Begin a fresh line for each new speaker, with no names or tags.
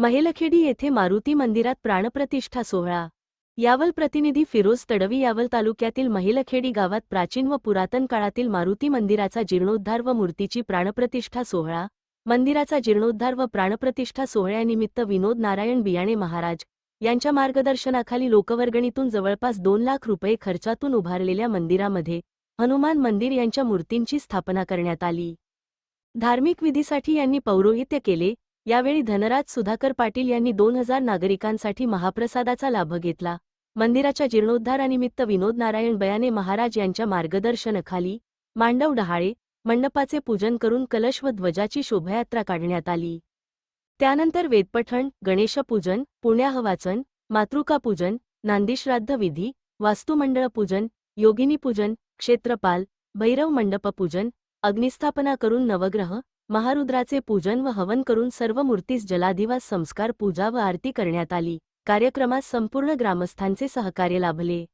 महिलखेडी येथे मारुती मंदिरात प्राणप्रतिष्ठा सोहळा. यावल प्रतिनिधी फिरोज तडवी यावल तालुक्यातील महिलखेडी गावात प्राचीन व पुरातन काळातील मारुती मंदिराचा जीर्णोद्धार व मूर्तीची प्राणप्रतिष्ठा सोहळा. मंदिराचा जीर्णोद्धार व प्राणप्रतिष्ठा सोहळ्यानिमित्त विनोद नारायण बियाणे महाराज यांच्या मार्गदर्शनाखाली लोकवर्गणीतून जवळपास दोन लाख रुपये खर्चातून उभारलेल्या मंदिरामध्ये हनुमान मंदिर यांच्या मूर्तींची स्थापना करण्यात आली. धार्मिक विधीसाठी यांनी पौरोहित्य केले यावेळी धनराज सुधाकर पाटील यांनी दोन हजार नागरिकांसाठी महाप्रसादाचा लाभ घेतला. मंदिराच्या जीर्णोद्धारानिमित्त विनोद नारायण बयाने महाराज यांच्या मार्गदर्शनाखाली मांडव डहाळे मंडपाचे पूजन करून कलश व ध्वजाची शोभायात्रा काढण्यात आली. त्यानंतर वेदपठण गणेशपूजन पुण्याहवाचन मातृकापूजन नांदीश्राद्ध विधी वास्तुमंडळ पूजन योगिनी पूजन क्षेत्रपाल भैरव मंडप पूजन अग्निस्थापना करून नवग्रह महारुद्राचे पूजन व हवन करून सर्व मूर्तीस जलाधिवास संस्कार पूजा व आरती करण्यात आली. कार्यक्रमास संपूर्ण ग्रामस्थांचे सहकार्य लाभले.